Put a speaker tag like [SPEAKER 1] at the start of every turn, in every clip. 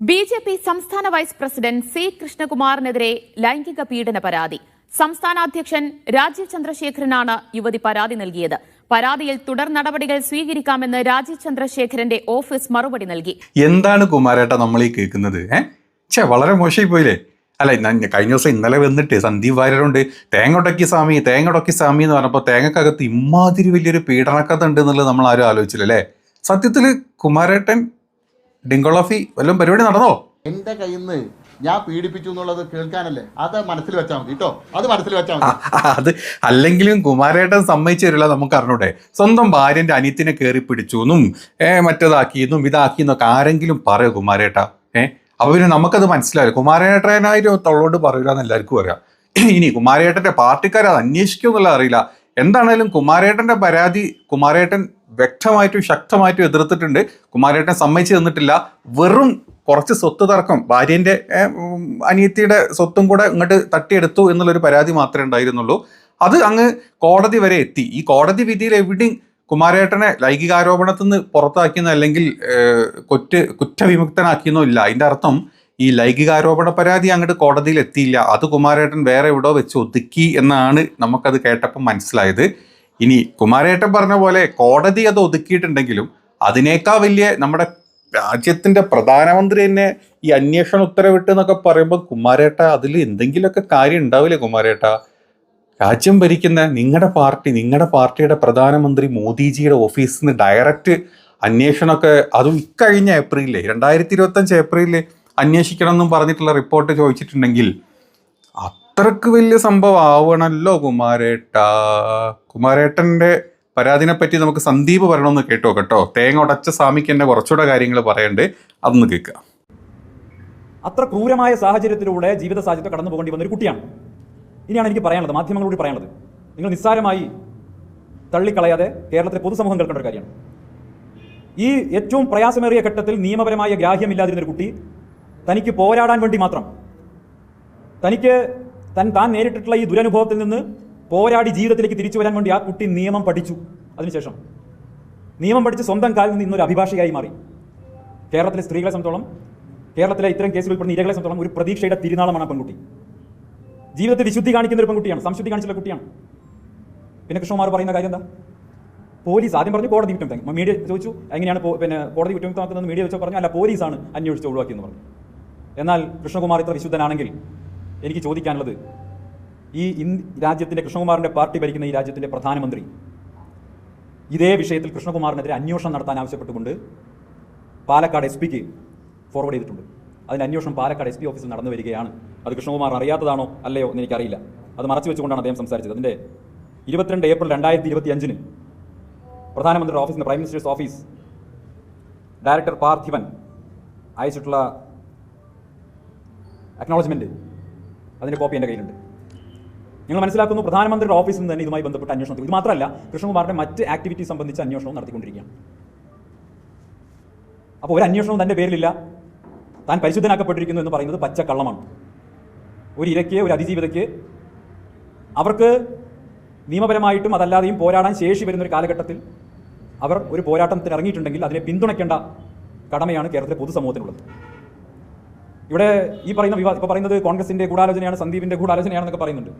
[SPEAKER 1] B J P സംസ്ഥാന vice president C കൃഷ്ണകുമാറിനെതിരെ ലൈംഗിക പീഡന പരാതി. സംസ്ഥാന അധ്യക്ഷൻ രാജീവ് ചന്ദ്രശേഖരനാണ് യുവതി പരാതി നൽകിയത്. പരാതിയിൽ തുടർ നടപടികൾ സ്വീകരിക്കാമെന്ന് രാജീവ് ചന്ദ്രശേഖരന്റെ ഓഫീസ് മറുപടി നൽകി.
[SPEAKER 2] എന്താണ് കുമാരേട്ട നമ്മൾ ഈ കേൾക്കുന്നത്? ഏ? വളരെ മോശമായി പോയില്ലേ? അല്ല കഴിഞ്ഞ ദിവസം ഇന്നലെ വന്നിട്ട് സന്ദീപ് വാര്യരുണ്ട്. തേങ്ങൊടക്കി സ്വാമി തേങ്ങൊടക്കി സ്വാമി എന്ന് പറഞ്ഞപ്പോൾ തേങ്ങക്കകത്ത് ഇമാതിരി വലിയൊരു പീഡനക്കഥ ഉണ്ട് എന്നുള്ളത് നമ്മൾ ആരും ആലോചിച്ചില്ല അല്ലേ സത്യത്തിൽ കുമാരേട്ടൻ ഡിങ്കോളഫി വല്ലതും പരിപാടി നടന്നോ?
[SPEAKER 3] എന്റെ കയ്യിൽ നിന്ന് ഞാൻ പീഡിപ്പിച്ചു എന്നുള്ളത് കേൾക്കാനല്ലേ? അത് മനസ്സിൽ വെച്ചാൽ മതി കേട്ടോ അത് മനസ്സിൽ വെച്ചാൽ മതി.
[SPEAKER 2] അത് അല്ലെങ്കിലും കുമാരേട്ടൻ സമ്മതിച്ചു തരില്ല നമുക്ക് അറിഞ്ഞൂടെ. സ്വന്തം ഭാര്യന്റെ അനിയത്തിനെ കയറി പിടിച്ചു എന്നും ഏ മറ്റേതാക്കിയെന്നും ഇതാക്കിയെന്നൊക്കെ ആരെങ്കിലും പറയോ കുമാരേട്ട? ഏ അപ്പൊ പിന്നെ നമുക്കത് മനസ്സിലാവില്ല. കുമാരേട്ടനായാലും തള്ളോട്ട് പറയില്ല എന്ന് എല്ലാവർക്കും അറിയാം. ഇനി കുമാരേട്ടന്റെ പാർട്ടിക്കാരെ അത് അന്വേഷിക്കുമെന്നുള്ളത് അറിയില്ല. എന്താണേലും കുമാരേട്ടന്റെ പരാതി കുമാരേട്ടൻ വ്യക്തമായിട്ടും ശക്തമായിട്ടും എതിർത്തിട്ടുണ്ട്. കുമാരേട്ടനെ സമ്മതിച്ചു തന്നിട്ടില്ല. വെറും കുറച്ച് സ്വത്ത് തർക്കം. ഭാര്യന്റെ അനിയത്തിയുടെ സ്വത്തും കൂടെ ഇങ്ങോട്ട് തട്ടിയെടുത്തു എന്നുള്ളൊരു പരാതി മാത്രമേ ഉണ്ടായിരുന്നുള്ളൂ. അത് അങ്ങ് കോടതി വരെ എത്തി. ഈ കോടതി വിധിയിൽ എവിടെയും കുമാരേട്ടനെ ലൈംഗികാരോപണത്തിൽ നിന്ന് പുറത്താക്കിയെന്നോ അല്ലെങ്കിൽ കുറ്റ കുറ്റവിമുക്തനാക്കിയെന്നോ ഇല്ല. അതിന്റെ അർത്ഥം ഈ ലൈംഗികാരോപണ പരാതി അങ്ങോട്ട് കോടതിയിൽ എത്തിയില്ല. അത് കുമാരേട്ടൻ വേറെ എവിടോ വെച്ച് ഒതുക്കി എന്നാണ് നമുക്കത് കേട്ടപ്പോൾ മനസ്സിലായത്. ഇനി കുമാരേട്ടൻ പറഞ്ഞ പോലെ കോടതി അത് ഒതുക്കിയിട്ടുണ്ടെങ്കിലും അതിനേക്കാൾ വലിയ നമ്മുടെ രാജ്യത്തിന്റെ പ്രധാനമന്ത്രി തന്നെ ഈ അന്വേഷണം ഉത്തരവിട്ട് എന്നൊക്കെ പറയുമ്പോൾ കുമാരേട്ട അതിൽ എന്തെങ്കിലുമൊക്കെ കാര്യം ഉണ്ടാവില്ലേ കുമാരേട്ട? രാജ്യം ഭരിക്കുന്ന നിങ്ങളുടെ പാർട്ടി നിങ്ങളുടെ പാർട്ടിയുടെ പ്രധാനമന്ത്രി മോദിജിയുടെ ഓഫീസിൽ നിന്ന് ഡയറക്റ്റ് അന്വേഷണമൊക്കെ അതും ഇക്കഴിഞ്ഞ ഏപ്രിലിൽ രണ്ടായിരത്തി ഇരുപത്തഞ്ച് ഏപ്രിലിൽ അന്വേഷിക്കണം എന്നും പറഞ്ഞിട്ടുള്ള റിപ്പോർട്ട് ചോദിച്ചിട്ടുണ്ടെങ്കിൽ അത്രയ്ക്ക് വലിയ സംഭവം ആവണല്ലോ കുമാരേട്ട. കുമാരേട്ടന്റെ പരാതിനെ പറ്റി നമുക്ക് സന്ദീപ് പറയണമെന്ന് കേട്ടോ കേട്ടോ. തേങ്ങ ഉടച്ച സ്വാമിക്ക് എന്നെ കുറച്ചുകൂടെ കാര്യങ്ങൾ പറയണ്ട്. അതൊന്ന് കേൾക്കുക
[SPEAKER 4] അത്ര ക്രൂരമായ സാഹചര്യത്തിലൂടെ ജീവിത സാഹചര്യത്തെ കടന്നു പോകേണ്ടി വന്ന ഒരു കുട്ടിയാണ്. ഇനിയാണ് എനിക്ക് പറയാനുള്ളത് മാധ്യമങ്ങളോട് പറയാനുള്ളത്. നിങ്ങൾ നിസ്സാരമായി തള്ളിക്കളയാതെ കേരളത്തിലെ പൊതുസമൂഹം കേൾക്കേണ്ട ഒരു കാര്യമാണ്. ഈ ഏറ്റവും പ്രയാസമേറിയ ഘട്ടത്തിൽ നിയമപരമായ ഗ്രാഹ്യമില്ലാതിരുന്ന ഒരു കുട്ടി തനിക്ക് പോരാടാൻ വേണ്ടി മാത്രം തനിക്ക് തൻ താൻ നേരിട്ടിട്ടുള്ള ഈ ദുരനുഭവത്തിൽ നിന്ന് പോരാടി ജീവിതത്തിലേക്ക് തിരിച്ചു വരാൻ വേണ്ടി ആ കുട്ടി നിയമം പഠിച്ചു. അതിനുശേഷം നിയമം പഠിച്ച് സ്വന്തം കാലിൽ നിന്ന് ഇന്നൊരു അഭിഭാഷകയായി മാറി. കേരളത്തിലെ സ്ത്രീകളെ സംബന്ധിച്ചോളം കേരളത്തിലെ ഇത്തരം കേസുകൾ പെടുന്ന ഇരകളെ സംബന്ധിച്ചോളം ഒരു പ്രതീക്ഷയുടെ തിരുനാളമാണ് ആ പെൺകുട്ടി. ജീവിതത്തിൽ വിശുദ്ധി കാണിക്കുന്ന ഒരു പെൺകുട്ടിയാണ് സംശുദ്ധി കാണിച്ചുള്ള കുട്ടിയാണ്. പിന്നെ കൃഷ്ണകുമാർ പറയുന്ന കാര്യം എന്താ? പോലീസ് ആദ്യം പറഞ്ഞു കോടതി കുറ്റം മീഡിയ ചോദിച്ചു എങ്ങനെയാണ് പിന്നെ കോടതി കുറ്റമുക്തമാക്കുന്നത് മീഡിയ വെച്ചോ പറഞ്ഞു അല്ല പോലീസാണ് അന്വേഷിച്ച് ഒഴിവാക്കിയെന്ന് പറഞ്ഞു. എന്നാൽ കൃഷ്ണകുമാർ ഇത്ര വിശുദ്ധനാണെങ്കിൽ എനിക്ക് ചോദിക്കാനുള്ളത്. ഈ രാജ്യത്തിന്റെ കൃഷ്ണകുമാറിന്റെ പാർട്ടി ഭരിക്കുന്ന ഈ രാജ്യത്തിന്റെ പ്രധാനമന്ത്രി ഇതേ വിഷയത്തിൽ കൃഷ്ണകുമാറിനെതിരെ അന്വേഷണം നടത്താൻ ആവശ്യപ്പെട്ടുകൊണ്ട് പാലക്കാട് എസ് പിക്ക് ഫോർവേഡ് ചെയ്തിട്ടുണ്ട്. അതിന് അന്വേഷണം പാലക്കാട് എസ് പി ഓഫീസിൽ നടന്നു വരികയാണ്. അത് കൃഷ്ണകുമാർ അറിയാത്തതാണോ അല്ലയോ എന്ന് എനിക്കറിയില്ല. അത് മറച്ചു വെച്ചുകൊണ്ടാണ് അദ്ദേഹം സംസാരിച്ചത്. അതിന്റെ ഇരുപത്തിരണ്ട് ഏപ്രിൽ രണ്ടായിരത്തി ഇരുപത്തി അഞ്ചിന് പ്രധാനമന്ത്രിയുടെ ഓഫീസിന് prime minister's office director Parthivan അയച്ചിട്ടുള്ള acknowledgement അതിന്റെ കോപ്പി എന്റെ കയ്യിലുണ്ട്. നിങ്ങൾ മനസ്സിലാക്കുന്നു പ്രധാനമന്ത്രിയുടെ ഓഫീസിൽ നിന്ന് തന്നെ ഇതുമായി ബന്ധപ്പെട്ട അന്വേഷണം ഇത് മാത്രമല്ല കൃഷ്ണകുമാറിന്റെ മറ്റ് ആക്ടിവിറ്റി സംബന്ധിച്ച അന്വേഷണവും നടത്തിക്കൊണ്ടിരിക്കുകയാണ്. അപ്പോൾ ഒരു അന്വേഷണവും തന്റെ പേരിലില്ല. താൻ പരിശുദ്ധനാക്കപ്പെട്ടിരിക്കുന്നു എന്ന് പറയുന്നത് പച്ചക്കള്ളമാണ്. ഒരു ഇരയ്ക്ക് ഒരു അതിജീവിതയ്ക്ക് അവർക്ക് നിയമപരമായിട്ടും അതല്ലാതെയും പോരാടാൻ ശേഷി വരുന്ന ഒരു കാലഘട്ടത്തിൽ അവർ ഒരു പോരാട്ടത്തിന് ഇറങ്ങിയിട്ടുണ്ടെങ്കിൽ അതിനെ പിന്തുണയ്ക്കേണ്ട കടമയാണ് കേരളത്തിലെ പൊതുസമൂഹത്തിനുള്ളത്. ഇവിടെ ഈ പറയുന്ന വിവാദം ഇപ്പോൾ പറയുന്നത് കോൺഗ്രസിന്റെ ഗൂഢാലോചനയാണ് സന്ദീപിന്റെ ഗൂഢാലോചനയാണെന്നൊക്കെ പറയുന്നുണ്ട്.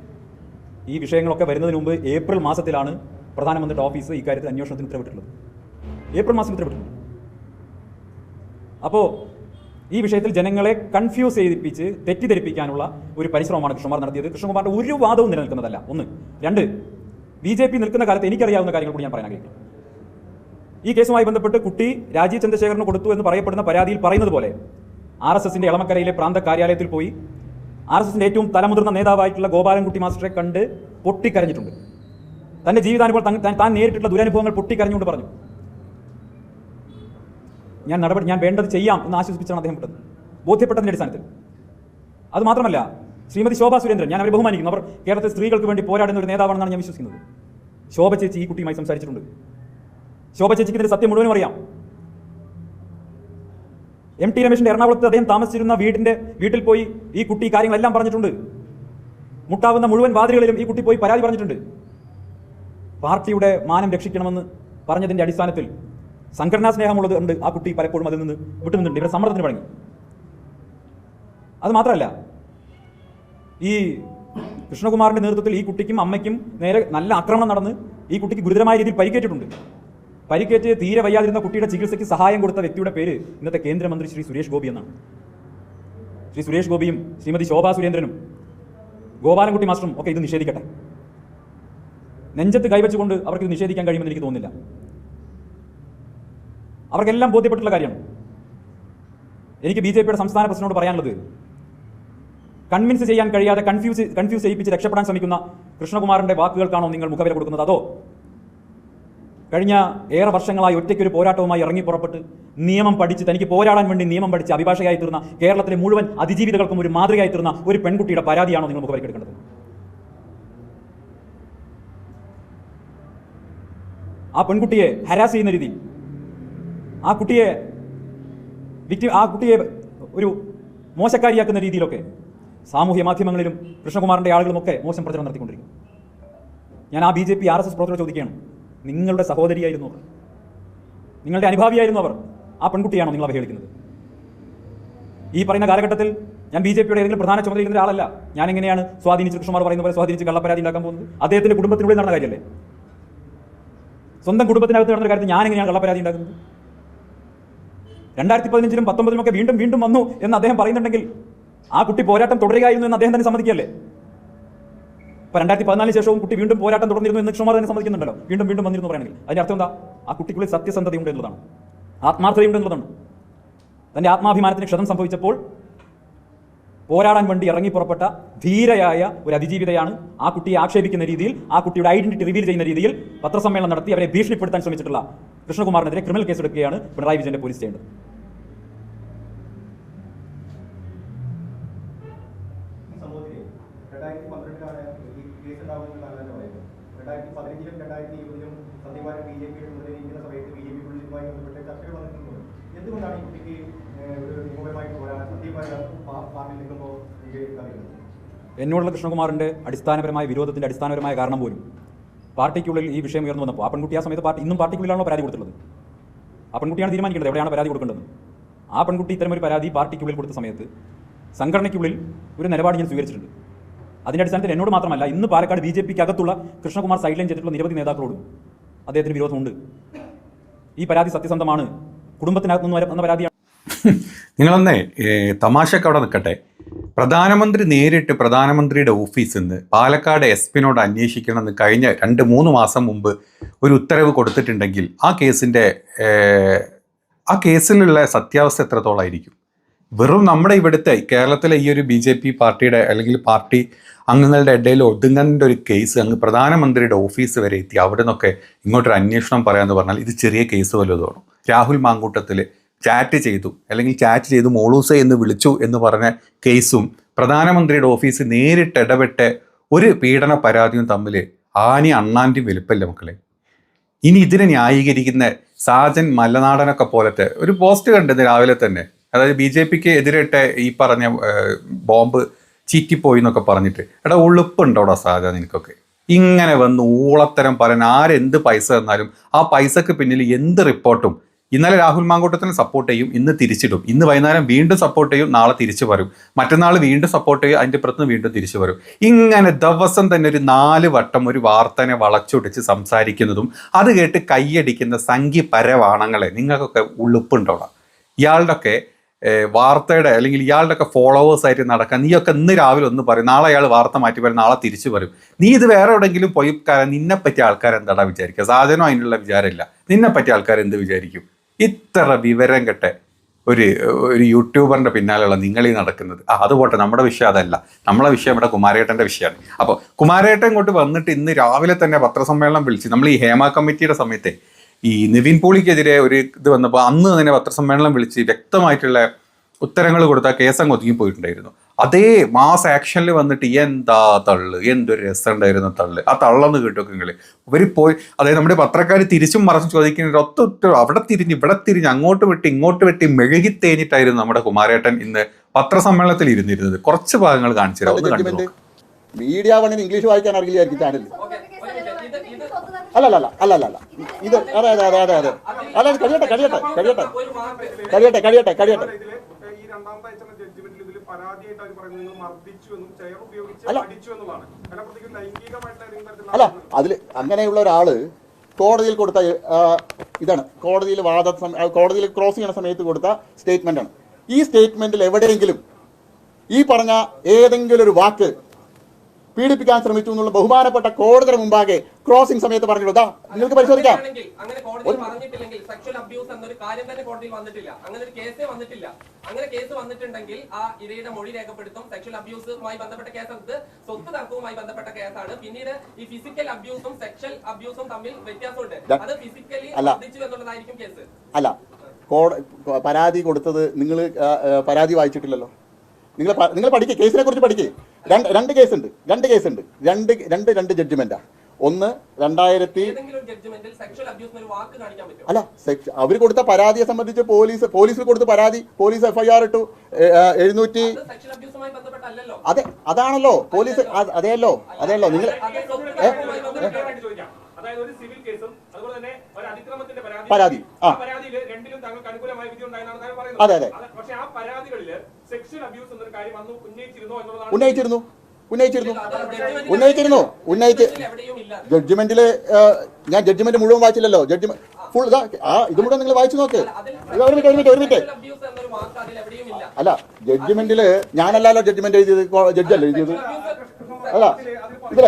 [SPEAKER 4] ഈ വിഷയങ്ങളൊക്കെ വരുന്നതിന് മുമ്പ് ഏപ്രിൽ മാസത്തിലാണ് പ്രധാനമന്ത്രിയുടെ ഓഫീസ് ഇക്കാര്യത്തിൽ അന്വേഷണത്തിന് ഉത്തരവിട്ടിട്ടുള്ളത്. ഏപ്രിൽ മാസം ഉത്തരവിട്ടിട്ടുണ്ട്. അപ്പോൾ ഈ വിഷയത്തിൽ ജനങ്ങളെ കൺഫ്യൂസ് ചെയ്യിപ്പിച്ച് തെറ്റിദ്ധരിപ്പിക്കാനുള്ള ഒരു പരിശ്രമമാണ് കൃഷ്ണകുമാർ നടത്തിയത്. കൃഷ്ണകുമാറിന്റെ ഒരു വാദവും നിലനിൽക്കുന്നതല്ല. ഒന്ന്. രണ്ട്. ബി ജെ പി നിൽക്കുന്ന കാലത്ത് എനിക്കറിയാവുന്ന കാര്യങ്ങൾ കൂടി ഞാൻ പറയാൻ ആഗ്രഹിക്കുന്നു. ഈ കേസുമായി ബന്ധപ്പെട്ട് കുട്ടി രാജീവ് ചന്ദ്രശേഖരന് കൊടുത്തു എന്ന് പറയപ്പെടുന്ന പരാതിയിൽ പറയുന്നത് പോലെ ആർ എസ് എസിന്റെ എളമക്കരയിലെ പ്രാന്ത കാര്യാലയത്തിൽ പോയി ആർ എസ് എസിന്റെ ഏറ്റവും തലമുതിർന്ന നേതാവായിട്ടുള്ള ഗോപാലൻകുട്ടി മാസ്റ്ററെ കണ്ട് പൊട്ടിക്കരഞ്ഞിട്ടുണ്ട്. തന്റെ ജീവിതാനുഭവം താൻ- നേരിട്ടുള്ള ദുരനുഭവങ്ങൾ പൊട്ടിക്കരഞ്ഞുകൊണ്ട് പറഞ്ഞു. ഞാൻ നടപടി ഞാൻ വേണ്ടത് ചെയ്യാം എന്ന് ആശ്വസിപ്പിച്ചാണ് അദ്ദേഹം വിട്ടത്. ബോധ്യപ്പെട്ടതിന്റെ അടിസ്ഥാനത്തിൽ. അത് മാത്രമല്ല ശ്രീമതി ശോഭാ സുരേന്ദ്രൻ ഞാൻ അവരെ ബഹുമാനിക്കുന്നു. അവർ കേരളത്തിലെ സ്ത്രീകൾക്ക് വേണ്ടി പോരാടുന്ന ഒരു നേതാവാണെന്നാണ് ഞാൻ വിശ്വസിക്കുന്നത്. ശോഭ ചേച്ചി ഈ കുട്ടിയുമായി സംസാരിച്ചിട്ടുണ്ട്. ശോഭ ചേച്ചിക്ക് സത്യം മുഴുവനും അറിയാം. എം ടി രമേശിന്റെ എറണാകുളത്ത് അദ്ദേഹം താമസിച്ചിരുന്ന വീടിന്റെ വീട്ടിൽ പോയി ഈ കുട്ടി കാര്യങ്ങളെല്ലാം പറഞ്ഞിട്ടുണ്ട്. മുട്ടാവുന്ന മുഴുവൻ വാതിലുകളിലും ഈ കുട്ടി പോയി പരാതി പറഞ്ഞിട്ടുണ്ട്. പാർട്ടിയുടെ മാനം രക്ഷിക്കണമെന്ന് പറഞ്ഞതിന്റെ അടിസ്ഥാനത്തിൽ സംഘടനാ സ്നേഹമുള്ളത് ഉണ്ട് ആ കുട്ടി പലപ്പോഴും അതിൽ നിന്ന് വിട്ടുനിന്നുണ്ട് ഇവരുടെ സമ്മർദ്ദത്തിന് വഴങ്ങി. അത് മാത്രമല്ല ഈ കൃഷ്ണകുമാറിന്റെ നേതൃത്വത്തിൽ ഈ കുട്ടിക്കും അമ്മയ്ക്കും നേരെ നല്ല ആക്രമണം നടന്ന് ഈ കുട്ടിക്ക് ഗുരുതരമായ രീതിയിൽ പരിക്കേറ്റിട്ടുണ്ട്. പരിക്കേറ്റ് തീരെ വയ്യാതിരുന്ന കുട്ടിയുടെ ചികിത്സയ്ക്ക് സഹായം കൊടുത്ത വ്യക്തിയുടെ പേര് ഇന്നത്തെ കേന്ദ്രമന്ത്രി ശ്രീ സുരേഷ് ഗോപി എന്നാണ്. ശ്രീ സുരേഷ് ഗോപിയും ശ്രീമതി ശോഭാ സുരേന്ദ്രനും ഗോപാലൻകുട്ടി മാസ്റ്ററും ഒക്കെ ഇത് നിഷേധിക്കട്ടെ. നെഞ്ചത്ത് കൈവച്ചുകൊണ്ട് അവർക്ക് ഇത് നിഷേധിക്കാൻ കഴിയുമെന്ന് എനിക്ക് തോന്നുന്നില്ല. അവർക്കെല്ലാം ബോധ്യപ്പെട്ടുള്ള കാര്യമാണ്. എനിക്ക് ബി ജെ പിയുടെ സംസ്ഥാന പ്രസിഡന്റോട് പറയാനുള്ളത് കൺവിൻസ് ചെയ്യാൻ കഴിയാതെ കൺഫ്യൂസ് കൺഫ്യൂസ് ചെയ്യിപ്പിച്ച് രക്ഷപ്പെടാൻ ശ്രമിക്കുന്ന കൃഷ്ണകുമാറിന്റെ വാക്കുകൾക്കാണോ നിങ്ങൾ മുഖവില കൊടുക്കുന്നത്? അതോ കഴിഞ്ഞ ഏറെ വർഷങ്ങളായി ഒറ്റയ്ക്കൊരു പോരാട്ടവുമായി ഇറങ്ങി പുറപ്പെട്ട് നിയമം പഠിച്ച് തനിക്ക് പോരാടാൻ വേണ്ടി നിയമം പഠിച്ച് അഭിഭാഷകയായി തീർന്ന കേരളത്തിലെ മുഴുവൻ അതിജീവിതകൾക്കും ഒരു മാതൃകയായി തീർന്ന ഒരു പെൺകുട്ടിയുടെ പരാതിയാണോ നിങ്ങൾ മുഖവിലക്കെടുക്കേണ്ടത് ആ പെൺകുട്ടിയെ ഹരാസ് ചെയ്യുന്ന രീതി. ആ കുട്ടിയെ വിക്ടി ആ കുട്ടിയെ ഒരു മോശക്കാരിയാക്കുന്ന രീതിയിലൊക്കെ സാമൂഹ്യ മാധ്യമങ്ങളിലും കൃഷ്ണകുമാറിന്റെ ആളുകളുമൊക്കെ മോശം പ്രചരണം നടത്തിക്കൊണ്ടിരിക്കും ഞാൻ ആ B J P R S S പ്രവർത്തകരോട് ചോദിക്കുകയാണ്. നിങ്ങളുടെ സഹോദരിയായിരുന്നു അവർ. നിങ്ങളുടെ അനുഭാവിയായിരുന്നു അവർ. ആ പെൺകുട്ടിയാണോ നിങ്ങൾ അവഹേളിക്കുന്നത്. ഈ പറയുന്ന കാലഘട്ടത്തിൽ ഞാൻ ബി ജെ പിയുടെ ഏതെങ്കിലും പ്രധാന ചുമതലയിരുന്ന ഒരാളല്ല. ഞാൻ എങ്ങനെയാണ് സ്വാധീനിച്ച് കൃഷ്ണമാർ പറയുന്ന പോലെ സ്വാധീനിച്ച് കള്ളപ്പരാതി ഉണ്ടാക്കാൻ പോകുന്നത്? അദ്ദേഹത്തിന്റെ കുടുംബത്തിനുള്ളിൽ നടന്ന കാര്യമല്ലേ? സ്വന്തം കുടുംബത്തിനകത്ത് നടന്ന കാര്യത്തിൽ ഞാൻ എങ്ങനെയാണ് കള്ളപ്പരാതി ഉണ്ടാക്കുന്നത്? രണ്ടായിരത്തി പതിനഞ്ചിലും പത്തൊമ്പതിലും ഒക്കെ വീണ്ടും വീണ്ടും വന്നു എന്ന് അദ്ദേഹം പറയുന്നുണ്ടെങ്കിൽ ആ കുട്ടി പോരാട്ടം തുടരുകയായിരുന്നു എന്ന് അദ്ദേഹം തന്നെ സമ്മതിക്കല്ലേ ഇപ്പൊ രണ്ടായിരത്തി പതിനാലിന് ശേഷവും കുട്ടി വീണ്ടും പോരാട്ടം തുടർന്നിരുന്നു എന്ന് ക്ഷമാർ തന്നെ സമ്മതിക്കുന്നുണ്ടല്ലോ. വീണ്ടും വീണ്ടും വന്നിരുന്നു പറയണമെങ്കിൽ അതിന്റെ അർത്ഥം എന്താ? ആ കുട്ടിക്കുള്ളിൽ സത്യസന്ധതയുണ്ട് എന്നുള്ളതാണ്. ആത്മാർത്ഥതയുണ്ട് എന്നുള്ളതാണ്. തന്റെ ആത്മാഭിമാനത്തിന് ക്ഷതം സംഭവിച്ചപ്പോൾ പോരാടാൻ വേണ്ടി ഇറങ്ങി പുറപ്പെട്ട ധീരയായ ഒരു അതിജീവിതയാണ് ആ കുട്ടിയെ ആക്ഷേപിക്കുന്ന രീതിയിൽ ആ കുട്ടിയുടെ ഐഡന്റിറ്റി റിവീൽ ചെയ്യുന്ന രീതിയിൽ പത്രസമ്മേളനം നടത്തി അവരെ ഭീഷണിപ്പെടുത്താൻ ശ്രമിച്ചിട്ടുള്ള കൃഷ്ണകുമാറിനെതിരെ ക്രിമിനൽ കേസെടുക്കുകയാണ് പിണറായി വിജയന്റെ പോലീസ് ചെയ്യേണ്ടത്
[SPEAKER 5] സമൂഹത്തിലെ രണ്ടായിരത്തി പന്ത്രണ്ടിലാണ് ഈ കേസ് ഉണ്ടാവുന്നതെന്നാണ് തന്നെ പറയുന്നത് രണ്ടായിരത്തി പതിനഞ്ചിലും രണ്ടായിരത്തി ഇരുപതിലും സത്യമാനം ബി ജെ പിയുടെ മുന്നിലിരിക്കുന്ന സമയത്ത് ബി ജെ പി ഉള്ളിലുമായി ബന്ധപ്പെട്ട് ചർച്ചകൾ വന്നിട്ടുണ്ട് എന്തുകൊണ്ടാണ് ഈ കുട്ടിക്ക് ഏഹ്, ഒരു നിയമപരമായിട്ട് പോരാൻ സത്യമാനം പാർട്ടിയിൽ നിൽക്കുമ്പോൾ അറിയുന്നത്
[SPEAKER 4] എന്നോടുള്ള കൃഷ്ണകുമാറിന്റെ അടിസ്ഥാനപരമായ വിരോധത്തിന്റെ അടിസ്ഥാനപരമായ കാരണം പോലും പാർട്ടിക്കുള്ളിൽ ഈ വിഷയം ഉയർന്നു വന്നപ്പോൾ ആ പെൺകുട്ടി ആ സമയത്ത് പാർട്ടി ഇന്നും പാർട്ടിക്കുള്ളിലാണോ പരാതി കൊടുത്തുള്ളത് ആ പെൺകുട്ടിയാണ് തീരുമാനിക്കേണ്ടത്. എവിടെയാണ് പരാതി കൊടുക്കേണ്ടത്? ആ പെൺകുട്ടി ഇത്തരം ഒരു പരാതി പാർട്ടിക്കുള്ളിൽ കൊടുത്ത സമയത്ത് സംഘടനയ്ക്കുള്ളിൽ ഒരു നിലപാട് ഞാൻ സ്വീകരിച്ചിട്ടുണ്ട്. അതിന്റെ അടിസ്ഥാനത്തിൽ എന്നോട് മാത്രമല്ല ഇന്ന് പാലക്കാട് ബി ജെ പിക്ക് അകത്തുള്ള കൃഷ്ണകുമാർ സൈഡ് ലൈൻ ചെയ്തിട്ടുള്ള നിരവധി നേതാക്കളോടും അദ്ദേഹത്തിന് വിരോധമുണ്ട്. ഈ പരാതി സത്യസന്ധമാണ്. കുടുംബത്തിനകത്തുനിന്ന് എന്ന പരാതിയാണ്.
[SPEAKER 2] നിങ്ങളൊന്നേ തമാശക്ക് അവിടെ നിൽക്കട്ടെ. പ്രധാനമന്ത്രി നേരിട്ട് പ്രധാനമന്ത്രിയുടെ ഓഫീസിൽ നിന്ന് പാലക്കാട് എസ് പിനോട് അന്വേഷിക്കണമെന്ന് കഴിഞ്ഞ രണ്ട് മൂന്ന് മാസം മുമ്പ് ഒരു ഉത്തരവ് കൊടുത്തിട്ടുണ്ടെങ്കിൽ ആ കേസിന്റെ ആ കേസിലുള്ള സത്യാവസ്ഥ എത്രത്തോളമായിരിക്കും വെറും നമ്മുടെ ഇവിടുത്തെ കേരളത്തിലെ ഈ ഒരു ബി ജെ പി പാർട്ടിയുടെ അല്ലെങ്കിൽ പാർട്ടി അംഗങ്ങളുടെ ഇടയിൽ ഒതുങ്ങേണ്ട ഒരു കേസ് അങ്ങ് പ്രധാനമന്ത്രിയുടെ ഓഫീസ് വരെ എത്തി അവിടെ നിന്നൊക്കെ ഇങ്ങോട്ടൊരു അന്വേഷണം പറയാമെന്ന് പറഞ്ഞാൽ ഇത് ചെറിയ കേസ് വല്ലതുമാണ് രാഹുൽ മാങ്കൂട്ടത്തിൽ ചാറ്റ് ചെയ്തു. അല്ലെങ്കിൽ ചാറ്റ് ചെയ്തു മോളൂസ എന്ന് വിളിച്ചു എന്ന് പറഞ്ഞ കേസും പ്രധാനമന്ത്രിയുടെ ഓഫീസ് നേരിട്ട് ഇടപെട്ട് ഒരു പീഡന പരാതിയും തമ്മിൽ ആനി അണ്ണാന്റെ വലുപ്പല്ല മക്കളെ? ഇനി ഇതിനെ ന്യായീകരിക്കുന്ന സാജൻ മലനാടനൊക്കെ പോലത്തെ ഒരു പോസ്റ്റ് കണ്ടത് രാവിലെ തന്നെ. അതായത് ബി ജെ പിക്ക് എതിരിട്ട് ഈ പറഞ്ഞ ബോംബ് ചീറ്റിപ്പോയി എന്നൊക്കെ പറഞ്ഞിട്ട്. എടാ ഉളുപ്പുണ്ടോടാ സാജ നിനക്കൊക്കെ? ഇങ്ങനെ വന്ന് ഊളത്തരം പറയാൻ ആരെന്ത് പൈസ തന്നാലും ആ പൈസക്ക് പിന്നിൽ എന്ത് റിപ്പോർട്ടും ഇന്നലെ രാഹുൽ മാങ്കൂട്ടത്തിന് സപ്പോർട്ട് ചെയ്യും ഇന്ന് തിരിച്ചിടും. ഇന്ന് വൈകുന്നേരം വീണ്ടും സപ്പോർട്ട് ചെയ്യും നാളെ തിരിച്ചു വരും. മറ്റന്നാൾ വീണ്ടും സപ്പോർട്ട് ചെയ്യും അതിന്റെ പുറത്ത് വീണ്ടും തിരിച്ചു വരും. ഇങ്ങനെ ദിവസം തന്നെ ഒരു നാല് വട്ടം ഒരു വാർത്തനെ വളച്ചൊടിച്ച് സംസാരിക്കുന്നതും അത് കേട്ട് കൈയടിക്കുന്ന സംഖ്യ പരവാണങ്ങളെ നിങ്ങൾക്കൊക്കെ ഉളുപ്പുണ്ടോളാം ഇയാളുടെയൊക്കെ ഒക്കെ വാർത്തയുടെ അല്ലെങ്കിൽ ഇയാളുടെയൊക്കെ ഫോളോവേഴ്സ് ആയിട്ട് നടക്കാൻ നീയൊക്കെ ഇന്ന് രാവിലെ ഒന്ന് പറയും നാളെ അയാൾ വാർത്ത മാറ്റി പറയും നാളെ തിരിച്ചു വരും. നീ ഇത് വേറെ എവിടെയെങ്കിലും പോയി കാരണം നിന്നെപ്പറ്റി എന്താടാ വിചാരിക്കുക? സാധനം അതിനുള്ള വിചാരമില്ല. നിന്നെ പറ്റിയ ആൾക്കാർ എന്ത് വിചാരിക്കും? ഇത്ര വിവരം കെട്ടെ ഒരു ഒരു യൂട്യൂബറിന്റെ പിന്നാലെയുള്ള നിങ്ങളീ നടക്കുന്നത്. ആ അത് പോട്ടെ നമ്മുടെ വിഷയം അതല്ല. നമ്മളെ വിഷയം ഇവിടെ കുമാരേട്ടന്റെ വിഷയമാണ്. അപ്പോൾ കുമാരേട്ടൻ ഇങ്ങോട്ട് വന്നിട്ട് ഇന്ന് രാവിലെ തന്നെ പത്രസമ്മേളനം വിളിച്ച് നമ്മൾ ഈ ഹേമ കമ്മിറ്റിയുടെ സമയത്തെ ഈ നിവിൻ പോളിക്കെതിരെ ഒരു ഇത് വന്നപ്പോൾ അന്ന് തന്നെ പത്രസമ്മേളനം വിളിച്ച് വ്യക്തമായിട്ടുള്ള ഉത്തരങ്ങൾ കൊടുത്ത അങ്ങ് ഒതുങ്ങി പോയിട്ടുണ്ടായിരുന്നു അതേ മാസ് ആക്ഷനിൽ വന്നിട്ട് എന്താ തള്ള്? എന്തൊരു രസമുണ്ടായിരുന്നു തള്ള്. ആ തള്ളെന്ന് കേട്ടു നിങ്ങൾ ഇവർ പോയി അതായത് നമ്മുടെ പത്രക്കാർ തിരിച്ചും മറച്ചും ചോദിക്കുന്നത് ഒത്തൊട്ട് അവിടെ തിരിഞ്ഞ് ഇവിടെ തിരിഞ്ഞ് അങ്ങോട്ട് വെട്ടി ഇങ്ങോട്ട് വെട്ടി മെഴുകി തേഞ്ഞിട്ടായിരുന്നു നമ്മുടെ കുമാരേട്ടൻ ഇന്ന് പത്രസമ്മേളനത്തിൽ ഇരുന്നിരുന്നത്. കുറച്ച് ഭാഗങ്ങൾ കാണിച്ചു തരാം.
[SPEAKER 3] മീഡിയ വണ്ണിന് ഇംഗ്ലീഷ് വായിക്കാൻ അറിയില്ലായിരിക്കും ചാനലിൽ. അല്ലല്ല അല്ല ഇത് അതെ അതെ അതെ അതെ അതെ. അല്ല കഴിയട്ടെ കഴിയട്ടെ കഴിയട്ടെ. കഴിയട്ടെ കഴിയട്ടെ കഴിയട്ടെ.
[SPEAKER 6] ആരോപണം-
[SPEAKER 3] അതിൽ അങ്ങനെയുള്ള ഒരാൾ കോടതിയിൽ കൊടുത്ത ഇതാണ്. കോടതിയിൽ വാദ കോടതിയിൽ ക്രോസ് ചെയ്യുന്ന സമയത്ത് കൊടുത്ത സ്റ്റേറ്റ്മെന്റ് ആണ് ഈ സ്റ്റേറ്റ്മെന്റിൽ എവിടെയെങ്കിലും ഈ പറഞ്ഞ ഏതെങ്കിലും ഒരു വാക്ക് പീഡിപ്പിക്കാൻ ശ്രമിച്ചു എന്നുള്ള ബഹുമാനപ്പെട്ട കോടതിയുടെ മുമ്പാകെ ക്രോസിംഗ് സമയത്ത് പറഞ്ഞിട്ടുള്ളൂ നിങ്ങൾക്ക് പരിശോധിക്കാം.
[SPEAKER 7] അങ്ങനെ കേസേ വന്നിട്ടുണ്ടെങ്കിൽ ആ ഇരയുടെ മൊഴി രേഖപ്പെടുത്തും. സെക്ഷൽ അബ്യൂസുമായി ബന്ധപ്പെട്ട കേസ് സ്വത്ത് തർക്കവുമായി ബന്ധപ്പെട്ട കേസാണ് പിന്നീട് ഈ ഫിസിക്കൽ അബ്യൂസും സെക്ഷൽ അബ്യൂസും തമ്മിൽ വ്യത്യാസമുണ്ട്. അത് ഫിസിക്കലി. എന്നുള്ളതായിരിക്കും കേസ്
[SPEAKER 3] അല്ല പരാതി കൊടുത്തത് നിങ്ങൾ പരാതി വായിച്ചിട്ടില്ലല്ലോ. നിങ്ങൾ നിങ്ങൾ പഠിക്കുക കേസിനെ കുറിച്ച് പഠിക്കുക രണ്ട് രണ്ട് കേസുണ്ട്. രണ്ട് കേസുണ്ട്. രണ്ട് രണ്ട് രണ്ട് ജഡ്ജ്മെന്റാ ഒന്ന് രണ്ടായിരത്തി അല്ല സെക്ഷ- അവർ കൊടുത്ത പരാതിയെ സംബന്ധിച്ച് പോലീസ് പോലീസിൽ കൊടുത്ത പരാതി പോലീസ് എഫ്ഐആർ ഇട്ടു. എഴുന്നൂറ്റി
[SPEAKER 7] അത്
[SPEAKER 3] അതെ അതാണല്ലോ. പോലീസ് അത് അതെയല്ലോ. അതെയല്ലോ. നിങ്ങൾ
[SPEAKER 6] പരാതി.
[SPEAKER 3] ആ. അതെ
[SPEAKER 6] തർക്കവുമായി ഉന്നയിച്ചിരുന്നോ.
[SPEAKER 3] ഉന്നയിച്ചിരുന്നു. ഉന്നയിച്ചിരുന്നു. ഉന്നയിച്ച് ജഡ്ജ്മെന്റിലെ ഞാൻ ജഡ്ജ്മെന്റ് മുഴുവൻ വായിച്ചില്ലല്ലോ. ജഡ്ജ്മെന്റ് ഫുൾ ഇതാ ആ ഇത് മുഴുവൻ നിങ്ങൾ വായിച്ചു നോക്ക്. ഒരു മിനിറ്റ് ഒരു മിനിറ്റ് ഒരു മിനിറ്റ്. അല്ല ജഡ്ജ്മെന്റിൽ ഞാനല്ലല്ലോ ജഡ്ജ്മെന്റ് എഴുതിയത് ജഡ്ജല്ല എഴുതിയത്? അല്ല ഇതിൽ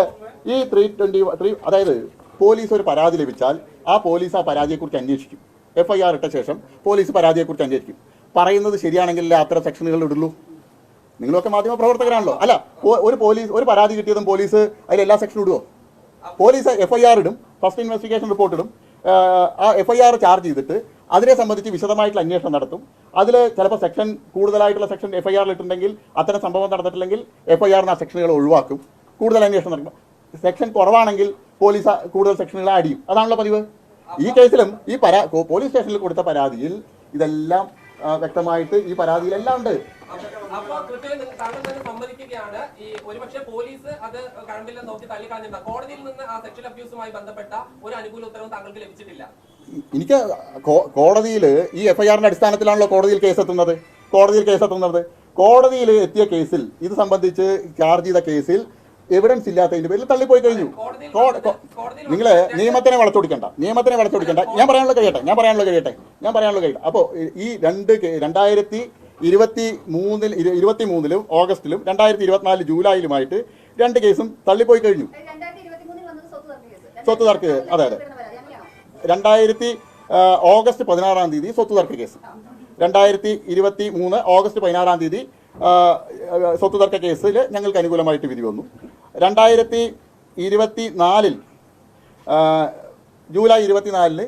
[SPEAKER 3] ഈ ത്രീ ട്വന്റി ത്രീ അതായത് പോലീസ് ഒരു പരാതി ലഭിച്ചാൽ ആ പോലീസ് ആ പരാതിയെക്കുറിച്ച് അന്വേഷിക്കും. എഫ് ഐ ആർ ഇട്ട ശേഷം പോലീസ് പരാതിയെക്കുറിച്ച് അന്വേഷിക്കും. പറയുന്നത് ശരിയാണെങ്കിൽ അത്ര സെക്ഷനുകൾ ഇടുള്ളൂ? നിങ്ങളൊക്കെ മാധ്യമ പ്രവർത്തകരാണല്ലോ. അല്ല ഒരു പോലീസ് ഒരു പരാതി കിട്ടിയതും പോലീസ് അതിൽ എല്ലാ സെക്ഷനും ഇടുവോ? പോലീസ് എഫ് ഐ ആർ ഇടും ഫസ്റ്റ് ഇൻവെസ്റ്റിഗേഷൻ റിപ്പോർട്ട് ഇടും. ആ, എഫ് ഐ ആർ ചാർജ് ചെയ്തിട്ട് അതിനെ സംബന്ധിച്ച് വിശദമായിട്ടുള്ള അന്വേഷണം നടത്തും. അതിൽ ചിലപ്പോൾ സെക്ഷൻ കൂടുതലായിട്ടുള്ള സെക്ഷൻ എഫ് ഐ ആറിൽ ഇട്ടുണ്ടെങ്കിൽ അത്തരം സംഭവം നടന്നിട്ടില്ലെങ്കിൽ എഫ് ഐ ആറിന് ആ സെക്ഷനുകൾ ഒഴിവാക്കും. കൂടുതൽ അന്വേഷണം നടക്കും. സെക്ഷൻ കുറവാണെങ്കിൽ പോലീസ് കൂടുതൽ സെക്ഷനുകൾ ആഡ് ചെയ്യും അതാണല്ലോ പതിവ്. ഈ കേസിലും ഈ പരാ പോലീസ് സ്റ്റേഷനിൽ കൊടുത്ത പരാതിയിൽ ഇതെല്ലാം വ്യക്തമായിട്ട് ഈ പരാതിയിലെല്ലാം ഉണ്ട്.
[SPEAKER 7] അപ്പൊ കൃത്യമായി താങ്കൾ തന്നെ സമ്മതിക്കുകയാണ്. ഈ ഒരുപക്ഷെ പോലീസ് അത് കഴമ്പില്ലെന്ന് നോക്കി കോടതിയിൽ നിന്ന് ആ സെക്ഷൽ അബ്യൂസുമായി ബന്ധപ്പെട്ട ഒരു അനുകൂല ഉത്തരവും താങ്കൾക്ക് ലഭിച്ചിട്ടില്ല.
[SPEAKER 3] എനിക്ക് കോടതിയിൽ ഈ എഫ്ഐആറിന്റെ അടിസ്ഥാനത്തിലാണല്ലോ കോടതിയിൽ കേസ് എത്തുന്നത് കോടതിയിൽ കേസ് എത്തുന്നത് കോടതിയിൽ എത്തിയ കേസിൽ ഇത് സംബന്ധിച്ച് ചാർജ് ചെയ്ത കേസിൽ എവിഡൻസ് ഇല്ലാത്തതിന്റെ പേരിൽ തള്ളിപ്പോയി കഴിഞ്ഞു. നിങ്ങൾ നിയമത്തിനെ വളച്ചൊടിക്കണ്ട. നിയമത്തിനെ വളച്ചൊടിക്കണ്ട. ഞാൻ പറയാനുള്ള കഴിയട്ടെ ഞാൻ പറയാനുള്ള കഴിയട്ടെ ഞാൻ പറയാനുള്ള കഴിയട്ടെ അപ്പോൾ ഈ രണ്ട് രണ്ടായിരത്തി ഇരുപത്തി മൂന്നിൽ ഇരുപത്തി മൂന്നിലും ഓഗസ്റ്റിലും രണ്ടായിരത്തി ഇരുപത്തിനാല് ജൂലൈയിലുമായിട്ട് രണ്ട് കേസും തള്ളിപ്പോയി കഴിഞ്ഞു.
[SPEAKER 8] സ്വത്ത് തർക്ക
[SPEAKER 3] അതെ, അതെ.
[SPEAKER 8] രണ്ടായിരത്തി?
[SPEAKER 3] ഓഗസ്റ്റ് പതിനാറാം തീയതി സ്വത്ത് തർക്ക കേസ്. രണ്ടായിരത്തി ഇരുപത്തി മൂന്ന് ഓഗസ്റ്റ് പതിനാറാം തീയതി സ്വത്ത് തർക്ക കേസിൽ ഞങ്ങൾക്ക് അനുകൂലമായിട്ട് വിധി വന്നു. രണ്ടായിരത്തി ഇരുപത്തി നാലിൽ ജൂലൈ ഇരുപത്തിനാലിന്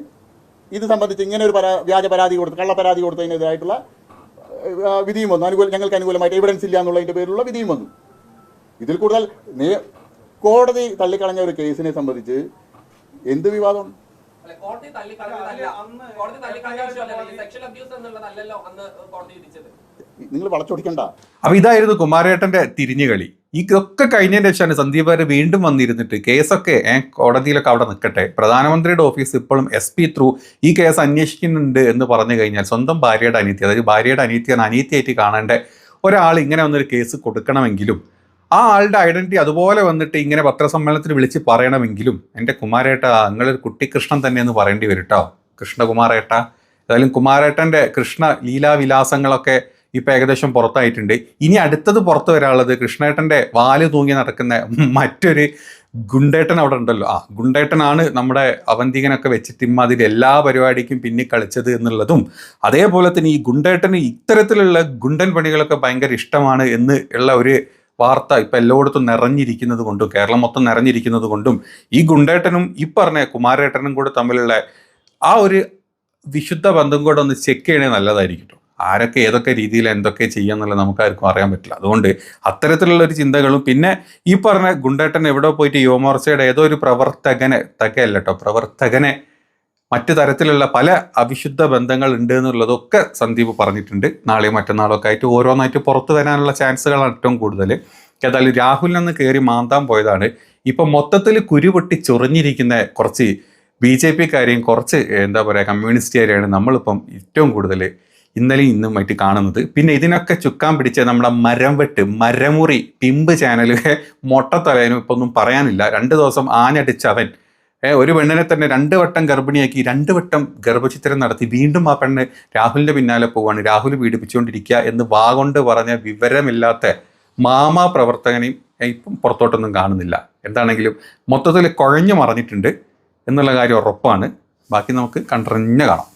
[SPEAKER 3] ഇത് സംബന്ധിച്ച് ഇങ്ങനെ ഒരു പരാ വ്യാജ പരാതി കൊടുത്ത് കള്ള പരാതി കൊടുത്തതിനെതിരായിട്ടുള്ള വിധിയും വന്നു. അനുകൂല ഞങ്ങൾക്ക് അനുകൂലമായിട്ട് എവിഡൻസ് ഇല്ല എന്നുള്ളതിന്റെ പേരിലുള്ള വിധിയും വന്നു. ഇതിൽ കൂടുതൽ നേ- കോടതി തള്ളിക്കളഞ്ഞ ഒരു കേസിനെ സംബന്ധിച്ച് എന്ത് വിവാദം? നിങ്ങൾ വളച്ചൊടിക്കണ്ട.
[SPEAKER 2] അപ്പൊ ഇതായിരുന്നു കുമാരേട്ടന്റെ തിരിഞ്ഞുകളി. ഇതൊക്കെ കഴിഞ്ഞതിന് ശേഷമാണ് സന്ദീപ് വരെ വീണ്ടും വന്നിരുന്നിട്ട് കേസൊക്കെ കോടതിയിലൊക്കെ അവിടെ നിൽക്കട്ടെ. പ്രധാനമന്ത്രിയുടെ ഓഫീസ് ഇപ്പോഴും എസ് പി ത്രൂ ഈ കേസ് അന്വേഷിക്കുന്നുണ്ട് എന്ന് പറഞ്ഞു കഴിഞ്ഞാൽ സ്വന്തം ഭാര്യയുടെ അനീതി അതായത് ഭാര്യയുടെ അനീതിയാണ് അനീതിയായിട്ട് കാണേണ്ട ഒരാൾ ഇങ്ങനെ വന്നൊരു കേസ് കൊടുക്കണമെങ്കിലും ആ ആളുടെ ഐഡന്റിറ്റി അതുപോലെ വന്നിട്ട് ഇങ്ങനെ പത്രസമ്മേളനത്തിൽ വിളിച്ച് പറയണമെങ്കിലും എന്റെ കുമാരേട്ട നിങ്ങളൊരു കുട്ടിക്കൃഷ്ണൻ തന്നെയെന്ന് പറയേണ്ടി വരും കേട്ടോ കൃഷ്ണകുമാരേട്ട. ഏതായാലും കുമാരേട്ടന്റെ കൃഷ്ണ ലീലാവിലാസങ്ങളൊക്കെ ഇപ്പം ഏകദേശം പുറത്തായിട്ടുണ്ട് ഇനി അടുത്തത് പുറത്ത് വരാനുള്ളത് കൃഷ്ണേട്ടന്റെ വാൽ തൂങ്ങി നടക്കുന്ന മറ്റൊരു ഗുണ്ടേട്ടൻ അവിടെ ഉണ്ടല്ലോ ആ ഗുണ്ടേട്ടനാണ് നമ്മുടെ അവന്തികനൊക്കെ വെച്ചിട്ട് ഇമ്മാതിരി എല്ലാ പരിപാടിക്കും പിന്നെ കളിച്ചത് എന്നുള്ളതും അതേപോലെ തന്നെ ഈ ഗുണ്ടേട്ടന് ഇത്തരത്തിലുള്ള ഗുണ്ടൻ പണികളൊക്കെ ഭയങ്കര ഇഷ്ടമാണ് എന്ന് ഉള്ള ഒരു വാർത്ത ഇപ്പം എല്ലായിടത്തും നിറഞ്ഞിരിക്കുന്നത് കൊണ്ടും കേരളം മൊത്തം നിറഞ്ഞിരിക്കുന്നത് കൊണ്ടും ഈ ഗുണ്ടേട്ടനും ഈ പറഞ്ഞ കുമാരേട്ടനും കൂടെ തമ്മിലുള്ള ആ ഒരു വിശുദ്ധ ബന്ധം കൂടെ ഒന്ന് ചെക്ക് ചെയ്യണേ നല്ലതായിരിക്കും. ആരൊക്കെ ഏതൊക്കെ രീതിയിൽ എന്തൊക്കെ ചെയ്യാന്നുള്ളത് നമുക്കാർക്കും അറിയാൻ പറ്റില്ല. അതുകൊണ്ട് അത്തരത്തിലുള്ള ഒരു ചിന്തകളും പിന്നെ ഈ പറഞ്ഞ ഗുണ്ടേട്ടൻ എവിടെ പോയിട്ട് യുവമോർച്ചയുടെ ഏതോ ഒരു പ്രവർത്തകനെ തകയല്ല കേട്ടോ പ്രവർത്തകനെ മറ്റു തരത്തിലുള്ള പല അവിശുദ്ധ ബന്ധങ്ങൾ ഉണ്ട് എന്നുള്ളതൊക്കെ സന്ദീപ് പറഞ്ഞിട്ടുണ്ട്. നാളെയും മറ്റന്നാളും ഒക്കെ ആയിട്ട് ഓരോന്നായിട്ട് പുറത്തു വരാനുള്ള ചാൻസുകളാണ് ഏറ്റവും കൂടുതൽ. ഏതായാലും രാഹുലിൽ നിന്ന് കയറി മാന്താൻ പോയതാണ്. ഇപ്പം മൊത്തത്തിൽ കുരുപൊട്ടി ചൊറിഞ്ഞിരിക്കുന്ന കുറച്ച് ബി ജെ പിക്കാരെയും കുറച്ച് എന്താ പറയുക കമ്മ്യൂണിസ്റ്റുകാരെയാണ് നമ്മളിപ്പം ഏറ്റവും കൂടുതൽ ഇന്നലെയും ഇന്നുമായിട്ട് കാണുന്നത്. പിന്നെ ഇതിനൊക്കെ ചുക്കാൻ പിടിച്ച നമ്മുടെ മരം വെട്ട് മരമുറി പിമ്പ് ചാനലിലെ മൊട്ടത്തലേനും ഇപ്പൊ ഒന്നും പറയാനില്ല. രണ്ട് ദിവസം ആഞ്ഞടിച്ചവൻ ഒരു പെണ്ണിനെ തന്നെ രണ്ട് വട്ടം ഗർഭിണിയാക്കി രണ്ട് വട്ടം ഗർഭചിത്രം നടത്തി വീണ്ടും ആ പെണ്ണ് രാഹുലിന്റെ പിന്നാലെ പോവാണ്. രാഹുൽ പീഡിപ്പിച്ചുകൊണ്ടിരിക്കുക എന്ന് വാഗൊണ്ട് പറഞ്ഞ വിവരമില്ലാത്ത മാമാ പ്രവർത്തകനെയും ഇപ്പം പുറത്തോട്ടൊന്നും കാണുന്നില്ല. എന്താണെങ്കിലും മൊത്തത്തിൽ കുഴഞ്ഞു മറഞ്ഞിട്ടുണ്ട് എന്നുള്ള കാര്യം ഉറപ്പാണ്. ബാക്കി നമുക്ക് കണ്ടറിഞ്ഞ് കാണാം.